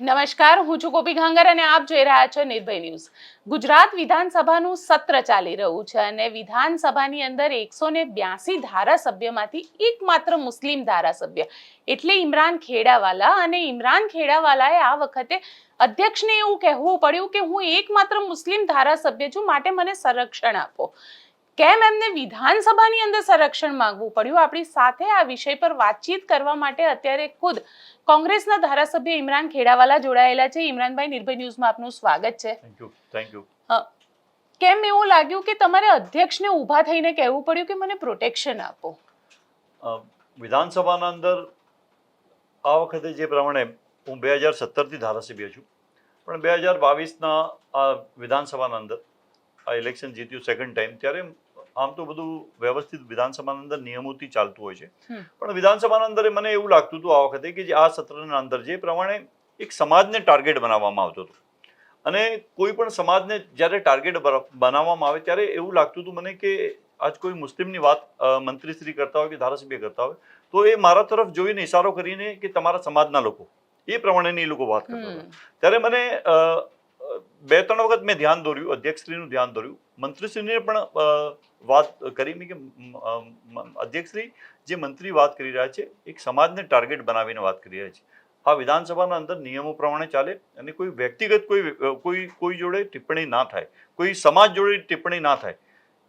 નમસ્કાર, હું છું ગોપી ઘાંગર અને આપ જોઈ રહ્યા છો નિર્ભય ન્યૂઝ. ગુજરાત વિધાનસભાનું સત્ર ચાલી રહ્યું છે અને વિધાનસભાની અંદર એકસો ને બ્યાસી ધારાસભ્યમાંથી એકમાત્ર મુસ્લિમ ધારાસભ્ય એટલે ઇમરાન ખેડાવાલા. અને ઇમરાન ખેડાવાલાએ આ વખતે અધ્યક્ષને એવું કહેવું પડ્યું કે હું એકમાત્ર મુસ્લિમ ધારાસભ્ય છું, માટે મને સંરક્ષણ આપો. કેમ એમને વિધાનસભાની અંદર સંરક્ષણ માંગવું પડ્યું? આપણી સાથે આ વિષય પર વાતચીત કરવા માટે અત્યારે ખુદ કોંગ્રેસના ધારાસભ્ય ઇમરાન ખેડાવાલા જોડાયેલા છે. ઇમરાનભાઈ નિર્ભય ન્યૂઝમાં આપનું સ્વાગત છે. થેન્ક યુ થેન્ક યુ કેમ એવું લાગ્યું કે તમારે અધ્યક્ષને ઊભા થઈને કહેવું પડ્યું કે મને પ્રોટેક્શન આપો? વિધાનસભાના અંદર આ વખતે જે પ્રમાણે હું બે હજાર સત્તરથી ધારાસભ્ય છું પણ બે હજાર બાવીસના આ વિધાનસભાના અંદર આ ઇલેક્શન જીત્યું સેકન્ડ ટાઈમ ત્યારે આમ તો બધું વ્યવસ્થિત વિધાનસભાના અંદર નિયમોથી ચાલતું હોય છે. પણ વિધાનસભાના અંદર મને એવું લાગતું હતું આ વખતે કે જે આ સત્રના અંદર જે પ્રમાણે એક સમાજને ટાર્ગેટ બનાવવામાં આવતો હતો. અને કોઈ પણ સમાજને જ્યારે ટાર્ગેટ બનાવવામાં આવે ત્યારે એવું લાગતું હતું મને કે આજ કોઈ મુસ્લિમની વાત મંત્રીશ્રી કરતા હોય કે ધારાસભ્ય કરતા હોય તો એ મારા તરફ જોઈને ઇશારો કરીને કે તમારા સમાજના લોકો એ પ્રમાણેની એ લોકો વાત કરતા હતા. ત્યારે મને બે ત્રણ વખત મેં ધ્યાન દોર્યું અધ્યક્ષશ્રીનું ધ્યાન દોર્યું મંત્રીશ્રીને પણ વાત કરી મેં કે અધ્યક્ષશ્રી જે મંત્રી વાત કરી રહ્યા છે એક સમાજને ટાર્ગેટ બનાવીને વાત કરી રહ્યા છે. આ વિધાનસભાના અંદર નિયમો પ્રમાણે ચાલે અને કોઈ વ્યક્તિગત કોઈ કોઈ કોઈ જોડે ટિપ્પણી ના થાય કોઈ સમાજ જોડે ટિપ્પણી ના થાય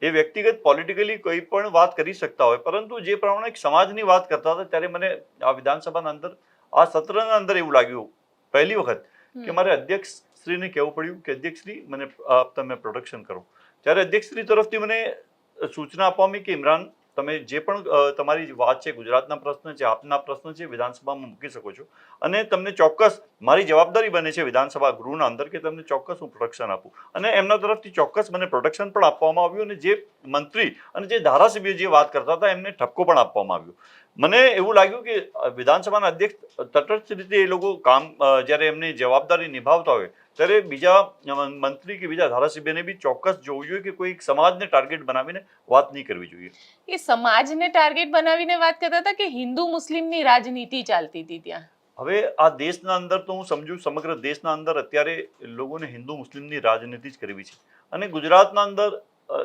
એ વ્યક્તિગત પોલિટિકલી કોઈ પણ વાત કરી શકતા હોય પરંતુ જે પ્રમાણે એક સમાજની વાત કરતા હતા ત્યારે મને આ વિધાનસભાના અંદર આ સત્રના અંદર એવું લાગ્યું પહેલી વખત કે મારે અધ્યક્ષ શ્રીને કહેવું પડ્યું કે અધ્યક્ષશ્રી મને આપ તમે પ્રોડક્શન કરો. ત્યારે અધ્યક્ષશ્રી તરફથી મને સૂચના આપવામાં કે ઇમરાન, તમે જે પણ તમારી વાત છે, ગુજરાતના પ્રશ્ન છે, આપના પ્રશ્ન છે, વિધાનસભામાં મૂકી શકો છો. અને તમને ચોક્કસ મારી જવાબદારી બને છે વિધાનસભા ગૃહના અંદર કે તમને ચોક્કસ હું પ્રોટેક્શન આપું. અને એમના તરફથી ચોક્કસ મને પ્રોટેક્શન પણ આપવામાં આવ્યું અને જે મંત્રી અને જે ધારાસભ્ય જે વાત કરતા હતા, એમને ઠપકો પણ આપવામાં આવ્યો. મને એવું લાગ્યું કે વિધાનસભાના અધ્યક્ષ તટસ્થ રીતે એ લોકો કામ જ્યારે એમની જવાબદારી નિભાવતા હોય ત્યારે બીજા મંત્રી કે બીજા ધારાસભ્યને બી ચોક્કસ જોવું જોઈએ કે કોઈ સમાજને ટાર્ગેટ બનાવીને વાત નહીં કરવી જોઈએ. એ સમાજને ટાર્ગેટ બનાવીને વાત કરતા હતા કે હિન્દુ મુસ્લિમની રાજનીતિ ચાલતી હતી ત્યાં? હવે આ દેશના અંદર તો હું સમજુ સમગ્ર દેશના અંદર અત્યારે લોકોને હિન્દુ મુસ્લિમની રાજનીતિ જ કરવી છે. અને ગુજરાતના અંદર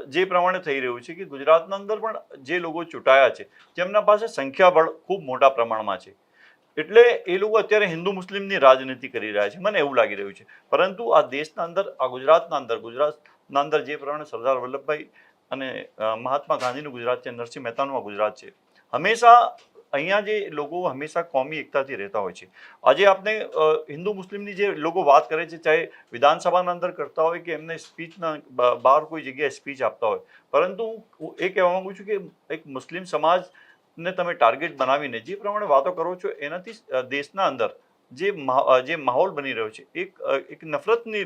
જે પ્રમાણે થઈ રહ્યું છે કે ગુજરાતના અંદર પણ જે લોકો ચૂંટાયા છે, જેમના પાસે સંખ્યાબળ ખૂબ મોટા પ્રમાણમાં છે. એટલે એ લોકો અત્યારે હિન્દુ મુસ્લિમની રાજનીતિ કરી રહ્યા છે. મને એવું લાગી રહ્યું છે. પરંતુ આ દેશના અંદર, આ ગુજરાતના અંદર ગુજરાતના અંદર જે પ્રમાણે સરદાર વલ્લભભાઈ અને મહાત્મા ગાંધીનું ગુજરાત છે, નરસિંહ મહેતાનું આ ગુજરાત છે. હંમેશા અહીંયા જે લોકો હંમેશા કોમી એકતાથી રહેતા હોય છે. આજે આપણે હિન્દુ મુસ્લિમની જે લોકો વાત કરે છે ચાહે વિધાનસભાના અંદર કરતા હોય કે એમને સ્પીચના બહાર કોઈ જગ્યાએ સ્પીચ આપતા હોય. પરંતુ હું એ કહેવા માંગુ છું કે એક મુસ્લિમ સમાજને તમે ટાર્ગેટ બનાવીને જે પ્રમાણે વાતો કરો છો એનાથી દેશના અંદર જે જે માહોલ બની રહ્યો છે એક એક નફરતની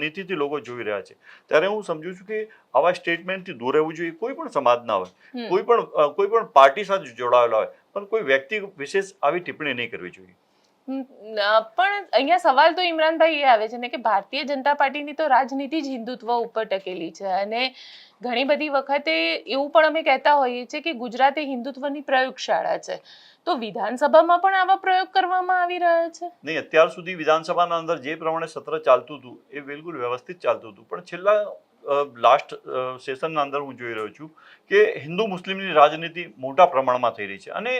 નીતિથી લોકો જોઈ રહ્યા છે. ત્યારે હું સમજુ છું કે આવા સ્ટેટમેન્ટથી દૂર રહેવું જોઈએ. કોઈ પણ સમાજના હોય કોઈ પણ કોઈ પણ પાર્ટી સાથે જોડાયેલા હોય પણ કોઈ વ્યક્તિ વિશેષ આવી ટિપ્પણી નહીં કરવી જોઈએ. પણ અહીંયા સવાલ તો ઇમરાનભાઈ એ આવે છે ને કે ભારતીય જનતા પાર્ટીની તો રાજનીતિ જ હિન્દુત્વ ઉપર ટકેલી છે અને ઘણી બધી વખતે એવું પણ અમે કહેતા હોઈએ છીએ કે ગુજરાત એ હિન્દુત્વની પ્રયોગશાળા છે. તો વિધાનસભામાં પણ આવા પ્રયોગ કરવામાં આવી રહ્યા છે? નહીં અત્યાર સુધી વિધાનસભાના અંદર જે પ્રમાણે સત્ર ચાલતું હતું એ બિલકુલ વ્યવસ્થિત ચાલતું હતું. પણ છેલ્લા લાસ્ટ સેશનના અંદર હું જોઈ રહ્યો છું કે હિન્દુ મુસ્લિમની રાજનીતિ મોટા પ્રમાણમાં થઈ રહી છે. અને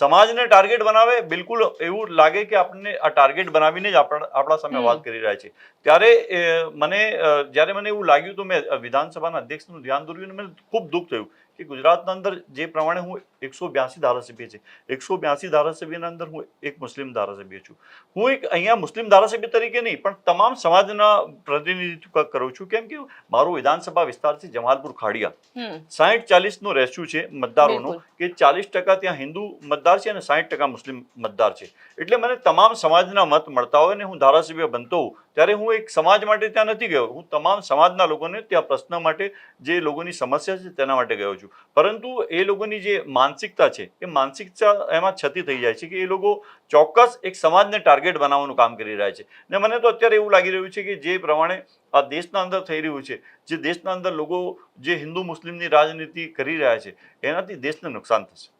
સમાજને ટાર્ગેટ બનાવે બિલકુલ એવું લાગે કે આપણને આ ટાર્ગેટ બનાવીને જ આપણા સામે વાત કરી રહ્યા છે. ત્યારે મને જ્યારે મને એવું લાગ્યું તો મેં વિધાનસભાના અધ્યક્ષનું ધ્યાન દોર્યું અને મને ખૂબ દુઃખ થયું કે ગુજરાતના અંદર જે પ્રમાણે હું એકસો બ્યાસી ધારાસભ્ય છે એકસો બ્યાસી ધારાસભ્યના અંદર હું એક મુસ્લિમ ધારાસભ્ય છું. હું એક અહીંયા મુસ્લિમ ધારાસભ્ય તરીકે નહીં પણ તમામ સમાજના પ્રતિનિધિત્વ કરું છું. કેમ કે મારું વિધાનસભા વિસ્તાર છે જમાલપુર ખાડિયા. સાહીઠ ચાલીસનું રેશિયો છે મતદારોનું. કે ચાલીસ ટકા ત્યાં હિન્દુ મતદાર છે અને સાહીઠ ટકા મુસ્લિમ મતદાર છે. એટલે મને તમામ સમાજના મત મળતા હોય અને હું ધારાસભ્ય બનતો હોઉં, ત્યારે હું એક સમાજ માટે ત્યાં નથી ગયો. હું તમામ સમાજના લોકોને ત્યાં પ્રશ્ન માટે જે લોકોની સમસ્યા છે તેના માટે ગયો છું. પરંતુ એ લોકોની જે માનસિકતા છે, એ માનસિકતા એમાં છતી થઈ જાય છે કે એ લોકો ચોક્કસ એક સમાજને ટાર્ગેટ બનાવવાનું કામ કરી રહ્યા છે. ને મને તો અત્યારે એવું લાગી રહ્યું છે કે જે પ્રમાણે આ દેશના અંદર થઈ રહ્યું છે, જે દેશના અંદર લોકો જે હિન્દુ મુસ્લિમની રાજનીતિ કરી રહ્યા છે, એનાથી દેશને નુકસાન થશે.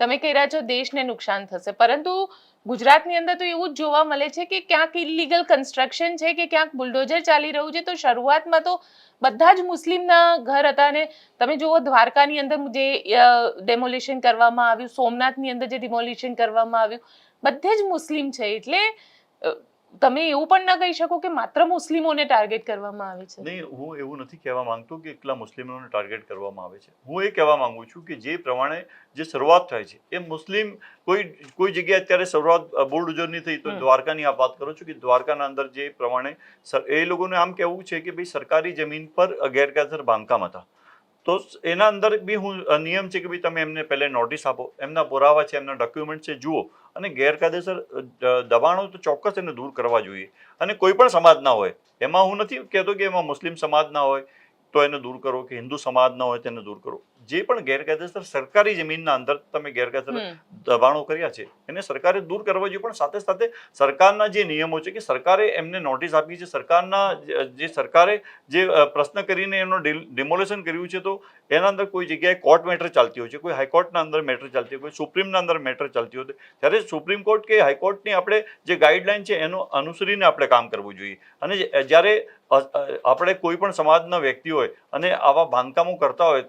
તમે કહી રહ્યા છો દેશને નુકસાન થશે. પરંતુ ગુજરાતની અંદર તો એવું જ જોવા મળે છે કે ક્યાંક ઇલીગલ કન્સ્ટ્રક્શન છે કે ક્યાંક બુલડોઝર ચાલી રહ્યું છે, તો શરૂઆતમાં તો બધા જ મુસ્લિમના ઘર હતા અને તમે જુઓ દ્વારકાની અંદર જે ડેમોલિશન કરવામાં આવ્યું, સોમનાથની અંદર જે ડિમોલિશન કરવામાં આવ્યું, બધે જ મુસ્લિમ છે. એટલે તમે એવું પણ ના કહી શકો કે માત્ર મુસ્લિમોને ટાર્ગેટ કરવામાં આવે છે. નહીં હું એવું નથી કહેવા માંગતો કે એકલા મુસ્લિમોને ટાર્ગેટ કરવામાં આવે છે. હું એ કહેવા માંગુ છું કે જે પ્રમાણે જે શરૂઆત થાય છે એ મુસ્લિમ કોઈ કોઈ જગ્યાએ અત્યારે શરૂઆત બુલડોઝરની થઈ તો દ્વારકાની આપ વાત કરો છો કે દ્વારકાના અંદર જે પ્રમાણે એ લોકોને આમ કહેવું છે કે ભાઈ સરકારી જમીન પર ગેરકાયદેસર બાંધકામ હતા. તો એના અંદર બી હું નિયમ છે કે ભાઈ તમે એમને પહેલે નોટિસ આપો. એમના પુરાવા છે એમના ડોક્યુમેન્ટ છે જુઓ. અને ગેરકાયદેસર દબાણો તો ચોક્કસ એને દૂર કરવા જોઈએ. અને કોઈ પણ સમાજના હોય, એમાં હું નથી કહેતો કે એમાં મુસ્લિમ સમાજના હોય, તો એને દૂર કરો કે હિન્દુ સમાજના હોય, તેને દૂર કરો. જે પણ ગેરકાયદેસર સરકારી જમીનના અંદર તમે ગેરકાયદેસર દબાણો કર્યા છે એને સરકારે દૂર કરવા જોઈએ. પણ સાથે સાથે સરકારના જે નિયમો છે કે સરકારે એમને નોટિસ આપી છે સરકારના જે- સરકારે જે પ્રશ્ન કરીને એનો ડિમોલેશન કર્યું છે તો એના અંદર કોઈ જગ્યાએ કોર્ટ મેટર ચાલતી હોય છે કોઈ હાઈકોર્ટના અંદર મેટર ચાલતી હોય કોઈ સુપ્રીમના અંદર મેટર ચાલતી હોય ત્યારે સુપ્રીમ કોર્ટ કે હાઈકોર્ટની આપણે જે ગાઈડલાઈન છે એનો અનુસરીને આપણે કામ કરવું જોઈએ. અને જ્યારે આપણે કોઈ પણ સમાજના વ્યક્તિ હોય અને આવા બાંધકામો કરતા હોય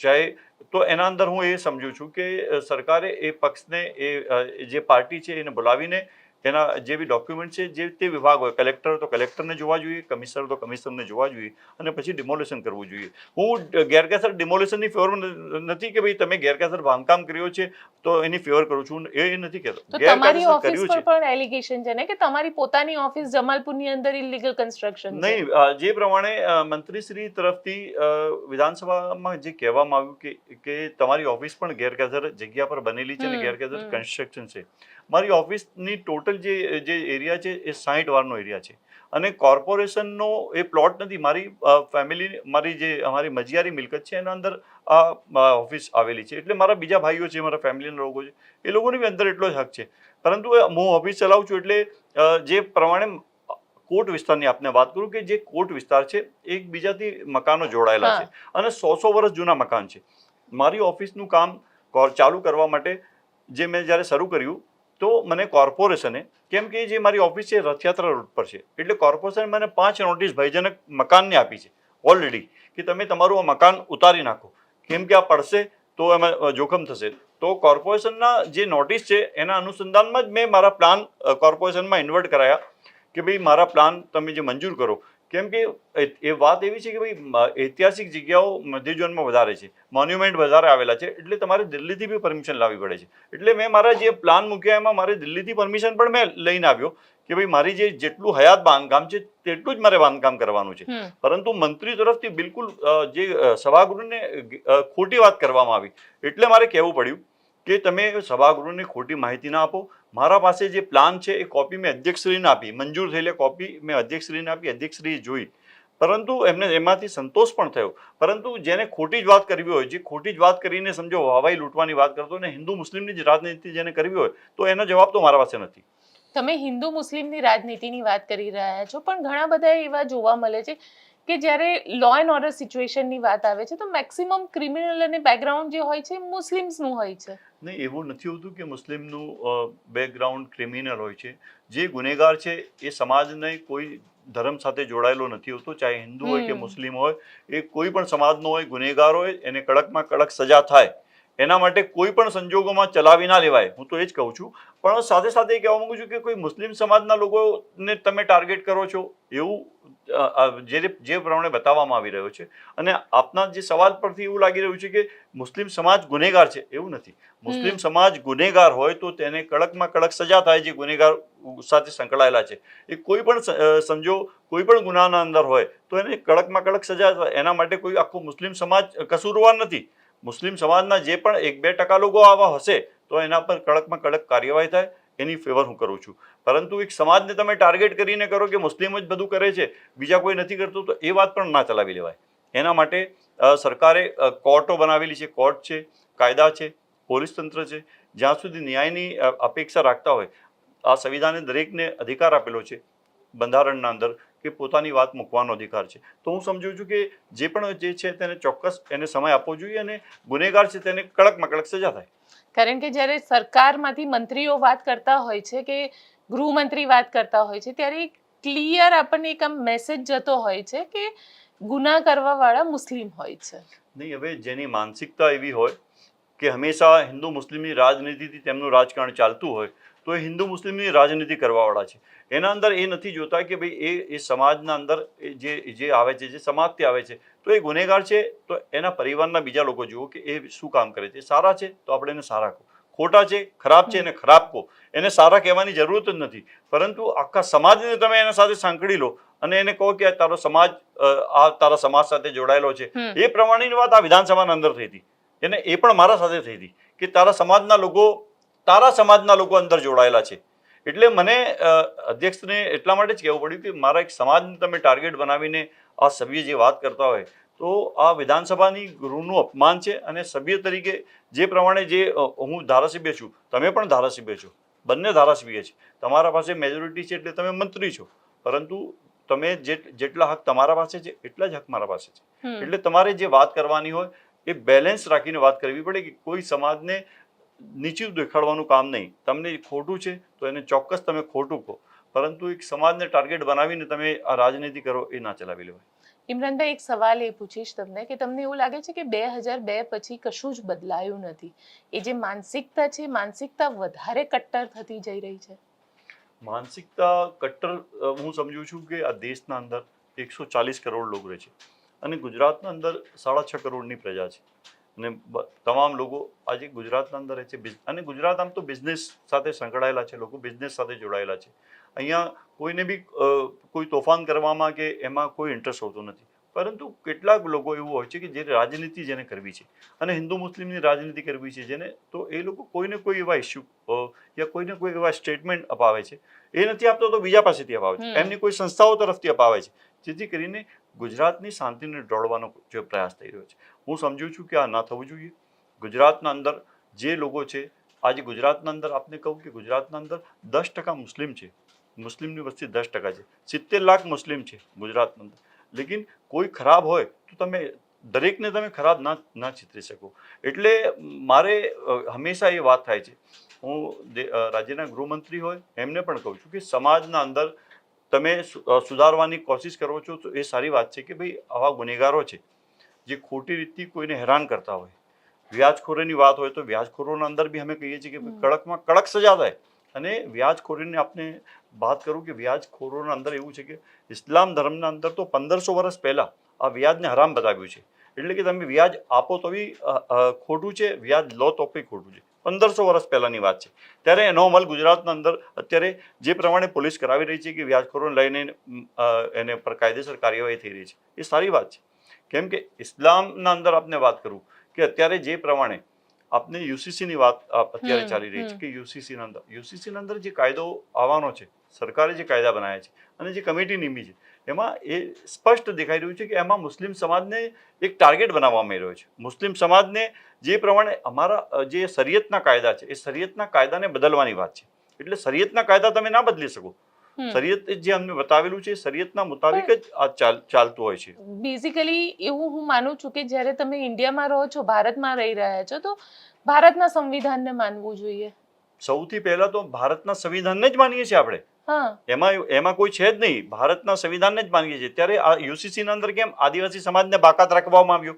ચાહે તો એના અંદર હું એ સમજુ છું કે સરકારે એ પક્ષને, એ જે પાર્ટી છે એને બોલાવીને એના જે બી ડોક્યુમેન્ટ છે જે તે વિભાગ હોય કલેક્ટર તો કલેક્ટરને જોવા જોઈએ કમિશનર તો કમિશનરને જોવા જોઈએ અને પછી ડિમોલેશન કરવું જોઈએ. હું ગેરકાયસર ડિમોલેશનની ફેવર નથી કે ભાઈ તમે ગેરકાયસર બાંધકામ કર્યો છે તો એની ફેવર કરું છું. એ નથી કહેતો. તમારી ઓફિસ પર છે. પણ એલિગેશન છે ને કે તમારી પોતાની ઓફિસ જમાલપુરની અંદર ઇલીગલ કન્સ્ટ્રક્શન નહીં જે પ્રમાણે મંત્રીશ્રી તરફથી વિધાનસભામાં જે કહેવામાં આવ્યું કે કે તમારી ઓફિસ પણ ગેરકાયદેસર જગ્યા પર બનેલી છે અને હમ, કન્સ્ટ્રક્શન છે. મારી ઓફિસની ટોટલ જે જે એરિયા છે એ સાઠ વારનો એરિયા છે. અને કોર્પોરેશનનો એ પ્લોટ નથી મારી ફેમિલી મારી જે અમારી મજિયારી મિલકત છે એના અંદર આ ઓફિસ આવેલી છે. એટલે મારા બીજા ભાઈઓ છે મારા ફેમિલીના લોકો છે એ લોકોની બી અંદર એટલો જ હક છે. પરંતુ હું ઓફિસ ચલાવું છું એટલે જે પ્રમાણે કોટ વિસ્તારની આપને વાત કરું કે જે કોટ વિસ્તાર છે એકબીજાથી મકાનો જોડાયેલા છે. અને સો સો વર્ષ જૂના મકાન છે. મારી ઓફિસનું કામ ચાલુ કરવા માટે જે મેં જ્યારે શરૂ કર્યું તો મને કોર્પોરેશને, કેમ કે જે મારી ઓફિસ છે રથયાત્રા રોડ પર છે, એટલે કોર્પોરેશન મને પાંચ નોટિસ ભયજનક મકાનને આપી છે ઓલરેડી કે તમે તમારું આ મકાન ઉતારી નાખો. કેમ કે આ પડશે તો એમાં જોખમ થશે. તો કોર્પોરેશનના જે નોટિસ છે, એના અનુસંધાનમાં જ મેં મારા પ્લાન કોર્પોરેશનમાં ઇન્વર્ટ કરાયા, કે ભાઈ મારા પ્લાન તમે જે મંજૂર કરો કેમ કે એ- વાત એવી છે કે ભાઈ ઐતિહાસિક જગ્યાઓ મધ્ય ઝોનમાં વધારે છે. મોન્યુમેન્ટ વધારે આવેલા છે એટલે તમારે દિલ્હીથી બી પરમિશન લાવવી પડે છે. એટલે મેં મારા જે પ્લાન મૂક્યા એમાં મારે દિલ્હીથી પરમિશન પણ મેં લઈને આવ્યો કે ભાઈ મારી જે જેટલું હયાત બાંધકામ છે તેટલું જ મારે બાંધકામ કરવાનું છે. પરંતુ મંત્રી તરફથી બિલકુલ જે સભાગૃહને ખોટી વાત કરવામાં આવી. એટલે મારે કહેવું પડ્યું કે તમે સભાગૃહને ખોટી માહિતી ના આપો મારા પાસે જે પ્લાન છે એ કોપી મેં અધ્યક્ષશ્રીને આપી. મંજૂર થયેલી કોપી મેં અધ્યક્ષશ્રીને આપી, અધ્યક્ષશ્રીએ જોઈ. પરંતુ એમને એમાંથી સંતોષ પણ થયો. પરંતુ જેને ખોટી જ વાત કરવી હોય, જે ખોટી જ વાત કરીને સમજો હવાઈ લૂંટવાની વાત કરતો ને, હિન્દુ મુસ્લિમની જ રાજનીતિ જેને કરવી હોય, તો એનો જવાબ તો મારા પાસે નથી. તમે હિન્દુ મુસ્લિમની રાજનીતિની વાત કરી રહ્યા છો, પણ ઘણા બધા એવા જોવા મળે છે કે જ્યારે લો એન્ડ ઓર્ડર સિચ્યુએશનની વાત આવે છે તો મેક્સિમમ ક્રિમિનલ અને બેકગ્રાઉન્ડ જે હોય છે મુસ્લિમ્સનું હોય છે. નહીં એવું નથી હોતું કે મુસ્લિમનું બેકગ્રાઉન્ડ ક્રિમિનલ હોય છે. જે ગુનેગાર છે એ સમાજને કોઈ ધર્મ સાથે જોડાયેલો નથી હોતો ચાહે હિન્દુ હોય કે મુસ્લિમ હોય એ કોઈ પણ સમાજનો હોય ગુનેગાર હોય એને કડકમાં કડક સજા થાય. એના માટે કોઈ પણ સંજોગોમાં ચલાવી ના લેવાય. હું તો એ જ કહું છું. પણ સાથે સાથે એ કહેવા માંગુ છું કે કોઈ મુસ્લિમ સમાજના લોકોને તમે ટાર્ગેટ કરો છો એવું જે જે પ્રમાણે બતાવવામાં આવી રહ્યો છે. અને આપના જે સવાલ પરથી એવું લાગી રહ્યું છે કે મુસ્લિમ સમાજ ગુનેગાર છે એવું નથી. મુસ્લિમ સમાજ ગુનેગાર હોય તો તેને કડકમાં કડક સજા થાય જે ગુનેગાર સાથે સંકળાયેલા છે. એ કોઈ પણ સમજો કોઈ પણ ગુનાના અંદર હોય તો એને કડકમાં કડક સજા થાય. એના માટે કોઈ આખો મુસ્લિમ સમાજ કસૂરવાર નથી. મુસ્લિમ સમાજના જે પણ એક બે ટકા લોકો આવા હશે, તો એના પર કડકમાં કડક કાર્યવાહી થાય, એની ફેવર હું કરું છું. પરંતુ એક સમાજને તમે ટાર્ગેટ કરીને કરો કે મુસ્લિમ જ બધું કરે છે, બીજા કોઈ નથી કરતું, તો એ વાત પણ ના ચલાવી લેવાય. એના માટે સરકારે કોર્ટો બનાવેલી છે. કોર્ટ છે, કાયદા છે, પોલીસ તંત્ર છે. જ્યાં સુધી ન્યાયની અપેક્ષા રાખતા હોય, આ સંવિધાને દરેકને અધિકાર આપેલો છે, બંધારણના અંદર. કે પોતાની વાત મૂકવાનો અધિકાર છે. તો હું સમજુ છું કે જે પણ જે છે તેને ચોક્કસ એને સમય આપવો જોઈએ અને ગુનેગાર છે તેને કડકમાં કડક સજા થાય. કારણ કે જ્યારે સરકારમાંથી મંત્રીઓ વાત કરતા હોય છે કે ગૃહમંત્રી વાત કરતા હોય છે ત્યારે ક્લિયર આપણને એક આમ મેસેજ જતો હોય છે કે ગુના કરવાવાળા મુસ્લિમ હોય છે. નહીં હવે જેની માનસિકતા એવી હોય કે હંમેશા હિન્દુ મુસ્લિમની રાજનીતિથી તેમનું રાજકારણ ચાલતું હોય તો એ હિન્દુ મુસ્લિમની રાજનીતિ કરવાવાળા છે. એના અંદર એ નથી જોતા કે ભાઈ એ એ સમાજના અંદર જે જે આવે છે જે સમાજથી આવે છે તો એ ગુનેગાર છે તો એના પરિવારના બીજા લોકો જુઓ કે એ શું કામ કરે છે. સારા છે તો આપણે એને સારા કહો. ખોટા છે ખરાબ છે એને ખરાબ કહો. એને સારા કહેવાની જરૂરત જ નથી. પરંતુ આખા સમાજને તમે એના સાથે સાંકળી લો અને એને કહો કે આ તારો સમાજ આ તારા સમાજ સાથે જોડાયેલો છે. એ પ્રમાણેની વાત આ વિધાનસભાના અંદર થઈ હતી. એને એ પણ મારા સાથે થઈ હતી કે તારા સમાજના લોકો તારા સમાજના લોકો અંદર જોડાયેલા છે. એટલે મને અધ્યક્ષને એટલા માટે જ કહેવું પડ્યું કે મારા એક સમાજને તમે ટાર્ગેટ બનાવીને આ સભ્ય જે વાત કરતા હોય તો આ વિધાનસભાની ગૃહનું અપમાન છે અને સભ્ય તરીકે જે પ્રમાણે જે હું ધારાસભ્ય છું તમે પણ ધારાસભ્ય છો બંને ધારાસભ્ય છે. તમારા પાસે મેજોરિટી છે એટલે તમે મંત્રી છો પરંતુ તમે જેટલા હક તમારા પાસે છે એટલા જ હક મારા પાસે છે. એટલે તમારે જે વાત કરવાની હોય એ બેલેન્સ રાખીને વાત કરવી પડે કે કોઈ સમાજને નીચું દેખાડવાનું કામ નહીં. તમને ખોટું છે તો એને ચોક્કસ તમે ખોટું કહો. પરંતુ એક સમાજને ટાર્ગેટ બનાવીને તમે આ રાજનીતિ કરો એ ના ચલાવી લેવાય. ઇમરાનભાઈ એક સવાલ એ પૂછીશ તમને કે તમને એવું લાગે છે કે બે હજાર બે પછી કશું જ બદલાયું નથી? એ જે માનસિકતા છે માનસિકતા વધારે કટ્ટર થતી જઈ રહી છે. માનસિકતા કટ્ટર હું સમજુ છું કે આ દેશના અંદર એકસો ચાલીસ કરોડ લોકો રહે છે. અને ગુજરાતના અંદર સાડા છ કરોડની પ્રજા છે. અને તમામ લોકો આજે ગુજરાતના અંદર રહે છે. અને ગુજરાત આમ તો બિઝનેસ સાથે સંકળાયેલા છે લોકો બિઝનેસ સાથે જોડાયેલા છે. અહીંયા કોઈને બી કોઈ તોફાન કરવામાં કે એમાં કોઈ ઇન્ટરેસ્ટ હોતો નથી. પરંતુ કેટલાક લોકો એવું હોય છે કે જે રાજનીતિ જેને કરવી છે અને હિન્દુ મુસ્લિમની રાજનીતિ કરવી છે જેને તો એ લોકો કોઈને કોઈ એવા ઇસ્યુ યા કોઈને કોઈ એવા સ્ટેટમેન્ટ અપાવે છે. એ નથી આપતો તો બીજા પાસેથી અપાવે છે. એમની કોઈ સંસ્થાઓ તરફથી અપાવે છે. જેથી કરીને ગુજરાતની શાંતિને ડોળવાનો જે પ્રયાસ થઈ રહ્યો છે. હું સમજુ છું કે આ ના થવું જોઈએ. ગુજરાતના અંદર જે લોકો છે, આજે ગુજરાતના અંદર આપને કહું કે ગુજરાતના અંદર દસ ટકા મુસ્લિમ છે. મુસ્લિમની વસ્તી દસ ટકા છે. સિત્તેર લાખ મુસ્લિમ છે ગુજરાતના અંદર. લેકિન કોઈ ખરાબ હોય તો તમે દરેકને તમે ખરાબ ના ના ચિતરી શકો. એટલે મારે હંમેશા એ વાત થાય છે. હું રાજ્યના ગૃહમંત્રી હોય એમને પણ કહું છું કે સમાજના અંદર તમે સુધારવાની કોશિશ કરો છો તો એ સારી વાત છે કે ભાઈ આવા ગુનેગારો છે જે ખોટી રીતથી કોઈને હેરાન કરતા હોય. વ્યાજખોરીની વાત હોય તો વ્યાજખોરોના અંદર બી અમે કહીએ છીએ કે કડકમાં કડક સજા થાય. અને વ્યાજખોરીને આપણે વાત કરું કે વ્યાજખોરોના અંદર એવું છે કે ઇસ્લામ ધર્મના અંદર તો પંદરસો વર્ષ પહેલાં આ વ્યાજને હરામ બતાવ્યું છે. એટલે કે તમે વ્યાજ આપો તો બી ખોટું છે વ્યાજ લો તો બી ખોટું છે. પંદરસો વર્ષ પહેલાંની વાત છે. ત્યારે એનો અમલ ગુજરાતના અંદર અત્યારે જે પ્રમાણે પોલીસ કરાવી રહી છે કે વ્યાજખોરોને લઈને એને પર કાયદેસર કાર્યવાહી થઈ રહી છે. એ સારી વાત છે. કેમ કે ઇસ્લામના અંદર આપને વાત કરું કે અત્યારે જે પ્રમાણે આપને યુસીસીની વાત અત્યારે ચાલી રહી છે કે યુસીસીના અંદર યુસીસીના અંદર જે કાયદો આવવાનો છે સરકારે જે કાયદા બનાવ્યા છે અને જે કમિટી નીમી છે એમાં એ સ્પષ્ટ દેખાઈ રહ્યું છે કે એમાં મુસ્લિમ સમાજને એક ટાર્ગેટ બનાવવામાં આવી રહ્યો છે. મુસ્લિમ સમાજને જે પ્રમાણે અમારા જે શરીયતના કાયદા છે એ શરિયતના કાયદાને બદલવાની વાત છે. એટલે શરિયતના કાયદા તમે ના બદલી શકો. શરિયત જે અમને બતાવેલું છે શરીયતના મુતાબિક જ આ ચાલતું હોય છે. બેઝિકલી એવું હું માનું છું કે જ્યારે તમે ઇન્ડિયામાં રહો છો ભારતમાં રહી રહ્યા છો તો ભારતના સંવિધાનને માનવું જોઈએ. સૌથી પહેલા તો ભારતના સંવિધાનને જ માનીએ છીએ આપણે. એમાં એમાં કોઈ છે જ નહીં. ભારતના સંવિધાનને જ માનીએ છીએ. ત્યારે આ યુસીસીના અંદર કેમ આદિવાસી સમાજને બાકાત રાખવામાં આવ્યો?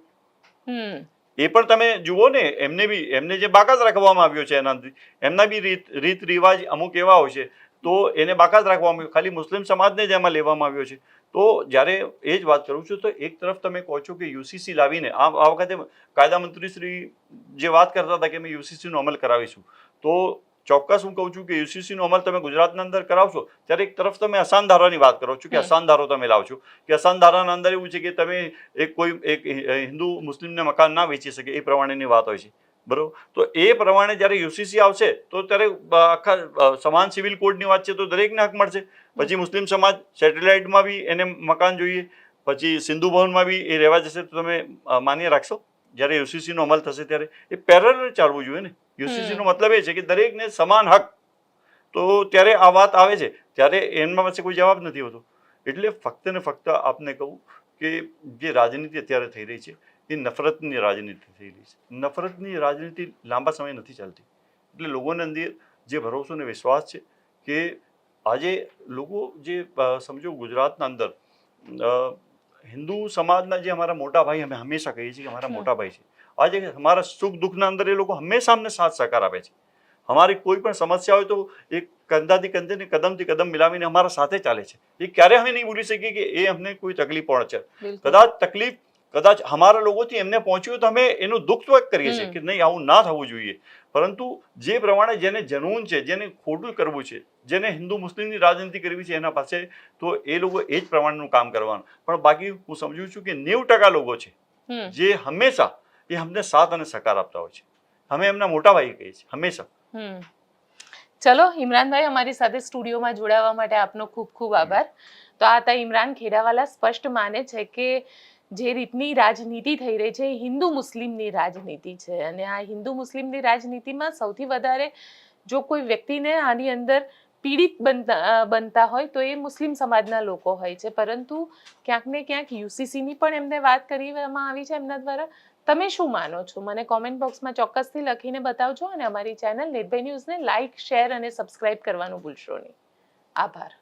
એ પણ તમે જુઓ ને એમને બી એમને જે બાકાત રાખવામાં આવ્યો છે એના એમના બી રીત રીત રિવાજ અમુક એવા હોય છે. તો એને બાકાત રાખવામાં આવ્યું. ખાલી મુસ્લિમ સમાજને જ એમાં લેવામાં આવ્યો છે. તો જ્યારે એ જ વાત કરું છું તો એક તરફ તમે કહો છો કે યુસીસી લાવીને આ આ વખતે કાયદા મંત્રી શ્રી જે વાત કરતા હતા કે અમે યુસીસીનો અમલ કરાવીશું તો ચોક્કસ હું કહું છું કે યુસીસીનો અમલ તમે ગુજરાતના અંદર કરાવશો ત્યારે એક તરફ તમે અસાન ધારાની વાત કરો છો કે. અસાન ધારો તમે લાવશો કે અસાન ધારાના અંદર એવું છે કે તમે એક કોઈ એક હિન્દુ મુસ્લિમને મકાન ના વેચી શકે એ પ્રમાણેની વાત હોય છે. બરોબર? તો એ પ્રમાણે જ્યારે યુસીસી આવશે તો ત્યારે આખા સમાન સિવિલ કોડની વાત છે તો દરેકને હક મળશે. પછી મુસ્લિમ સમાજ સેટેલાઇટમાં બી એને મકાન જોઈએ પછી સિંધુ ભવનમાં બી એ રહેવા જશે તો તમે માન્ય રાખશો? જ્યારે યુસીસીનો અમલ થશે ત્યારે. એ પેરેલલ ચાલવું જોઈએ ને? યુસીસીનો મતલબ એ છે કે દરેકને સમાન હક. તો ત્યારે આ વાત આવે છે. ત્યારે એમના પાસે કોઈ જવાબ નથી હોતો. એટલે ફક્ત ને ફક્ત આપને કહું કે જે રાજનીતિ અત્યારે થઈ રહી છે એ નફરતની રાજનીતિ થઈ રહી છે. નફરતની રાજનીતિ લાંબા સમય નથી ચાલતી. એટલે લોકોની અંદર જે ભરોસો અને વિશ્વાસ છે કે આજે લોકો જે સમજો ગુજરાતના અંદર હિન્દુ સમાજના જે અમારા મોટા ભાઈ અમે હંમેશા કહીએ છીએ કે અમારા. મોટા ભાઈ છે. આજે અમારા સુખ દુઃખના અંદર એ લોકો હંમેશા અમને સાથ સહકાર આપે છે. અમારી કોઈ પણ સમસ્યા હોય તો એ કંધાથી કંધે કદમથી કદમ મિલાવીને અમારા સાથે ચાલે છે. એ ક્યારે અમે નહીં ભૂલી શકીએ કે એ અમને કોઈ તકલીફ પહોંચે. કદાચ તકલીફ કદાચ અમારા લોકોથી એમને પહોંચ્યું તો અમે એનું દુઃખ વ્યક્ત કરીએ છીએ કે નહીં આવું ના થવું જોઈએ. પરંતુ જે પ્રમાણે જેને જનૂન છે જેને ખોટું કરવું છે જેને હિન્દુ મુસ્લિમની રાજનીતિ કરવી છે એના પાસે તો એ લોકો એ જ પ્રમાણેનું કામ કરવાનું. પણ બાકી હું સમજુ છું કે નેવું ટકા લોકો છે જે હંમેશા એ અમને સાથ અને સહકાર આપતા હોય છે. અમે એમના મોટા ભાઈ કહીએ છીએ હંમેશા. હમ. ચલો ઇમરાનભાઈ અમારી સાથે સ્ટુડિયોમાં જોડાવા માટે આપનો ખૂબ ખૂબ આભાર. તો આ હતા ઇમરાન ખેડાવાલા સ્પષ્ટ માને છે કે જે રીતની રાજનીતિ થઈ રહી છે હિન્દુ મુસ્લિમની રાજનીતિ છે. અને આ હિન્દુ મુસ્લિમની રાજનીતિમાં સૌથી વધારે જો કોઈ વ્યક્તિને આની અંદર પીડિત બનતા બનતા હોય તો એ મુસ્લિમ સમાજના લોકો હોય છે. પરંતુ ક્યાંક ને ક્યાંક યુસીસીની પણ એમને વાત કરવામાં આવી છે એમના દ્વારા. તમે શું માનો છો? મને કોમેન્ટ બોક્સમાં ચોક્કસથી લખીને બતાવજો અને અમારી ચેનલ નિર્ભય ન્યૂઝને લાઇક શેર અને સબસ્ક્રાઇબ કરવાનું ભૂલશો નહીં. આભાર.